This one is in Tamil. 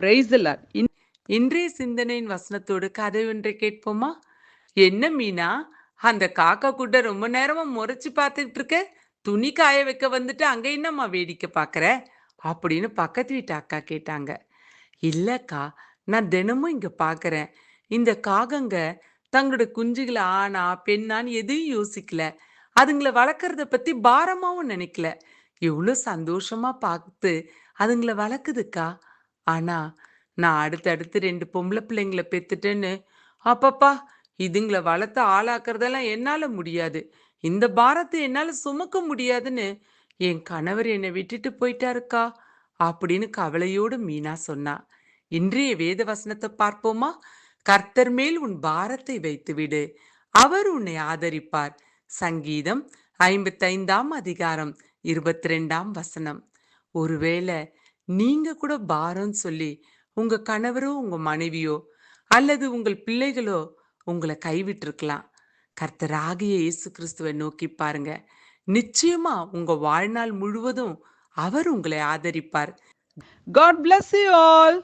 பிரைஸ் இன்றைய சிந்தனையின் வசனத்தோடு கதை ஒன்றை கேட்போமா? என்ன மீனா? அந்த காக்கா கூட ரொம்ப நேரமா முறைச்சு பார்த்துக்கிட்டு இருக்க? துணி காய வைக்க வந்துட்டு அங்க என்னம்மா வேடிக்கை பார்க்குற? அப்படின்னு பக்கத்து வீட்டு அக்கா கேட்டாங்க. இல்லக்கா நான் தினமும் இங்க பாக்குறேன் இந்த காகங்க தங்களோட குஞ்சுகளை ஆனா பெண்ணான்னு எதையும் யோசிக்கல. அதுங்களை வளர்க்கறத பத்தி பாரமாவும் நினைக்கல. எவ்வளோ சந்தோஷமா பார்த்து அதுங்களை வளர்க்குதுக்கா? ஆனா நான் அடுத்தடுத்து ரெண்டு பொம்பளை பிள்ளைங்களை பெத்துட்டேன்னு அப்பப்பா இதுங்களை வளர்த்து ஆளாக்குறதெல்லாம் என்னால முடியாது. இந்த பாரத்தை என்னால சுமக்க முடியாதுன்னு என் கணவர் என்னை விட்டுட்டு போயிட்டாருக்கா? அப்படின்னு கவலையோடு மீனா சொன்னா. இன்றைய வேத வசனத்தை பார்ப்போமா? கர்த்தர் மேல் உன் பாரத்தை வைத்து விடு அவர் உன்னை ஆதரிப்பார். சங்கீதம் ஐம்பத்தைந்தாம் அதிகாரம் இருபத்தி ரெண்டாம் வசனம். ஒருவேளை நீங்க கூட பாரம் சொல்லி உங்க கணவரோ உங்க மனைவியோ அல்லது உங்கள் பிள்ளைகளோ உங்களை கைவிட்டிருக்கலாம். கர்த்தராகிய இயேசு கிறிஸ்துவை நோக்கி பாருங்க. நிச்சயமா உங்க வாழ்நாள் முழுவதும் அவர் உங்களை ஆதரிப்பார். God bless you all